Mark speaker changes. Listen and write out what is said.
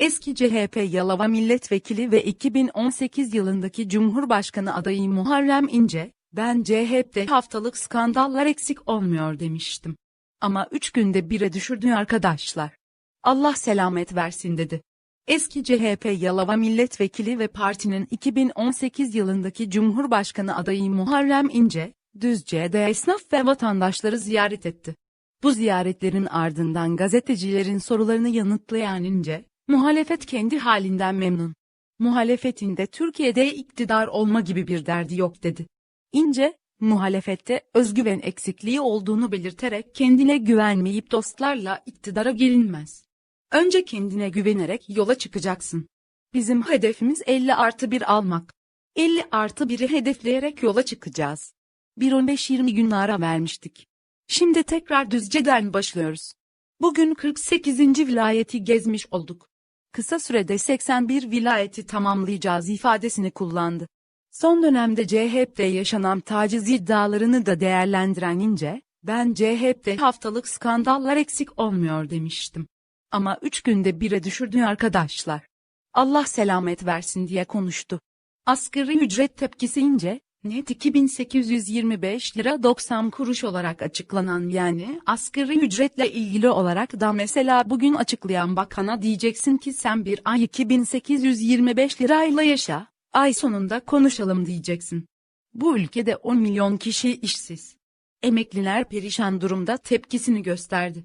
Speaker 1: Eski CHP Yalova Milletvekili ve 2018 yılındaki Cumhurbaşkanı adayı Muharrem İnce, ben CHP'de haftalık skandallar eksik olmuyor demiştim. Ama 3 günde bire düşürdü arkadaşlar. Allah selamet versin dedi. Eski CHP Yalova Milletvekili ve partinin 2018 yılındaki Cumhurbaşkanı adayı Muharrem İnce, Düzce'de esnaf ve vatandaşları ziyaret etti. Bu ziyaretlerin ardından gazetecilerin sorularını yanıtlayan İnce, muhalefet kendi halinden memnun. Muhalefetin de Türkiye'de iktidar olma gibi bir derdi yok dedi. İnce, muhalefette özgüven eksikliği olduğunu belirterek kendine güvenmeyip dostlarla iktidara gelinmez. Önce kendine güvenerek yola çıkacaksın. Bizim hedefimiz 50 artı 1 almak. 50 artı 1'i hedefleyerek yola çıkacağız. Bir 15-20 gün ara vermiştik. Şimdi tekrar Düzce'den başlıyoruz. Bugün 48. vilayeti gezmiş olduk. Kısa sürede 81 vilayeti tamamlayacağız ifadesini kullandı. Son dönemde CHP'de yaşanan taciz iddialarını da değerlendiren İnce, ben CHP'de haftalık skandallar eksik olmuyor demiştim. Ama 3 günde bire düşürdü arkadaşlar. Allah selamet versin diye konuştu. Asgari ücret tepkisi ince, net 2825 lira 90 kuruş olarak açıklanan yani asgari ücretle ilgili olarak da mesela bugün açıklayan bakana diyeceksin ki sen bir ay 2825 lirayla yaşa, ay sonunda konuşalım diyeceksin. Bu ülkede 10 milyon kişi işsiz. Emekliler perişan durumda tepkisini gösterdi.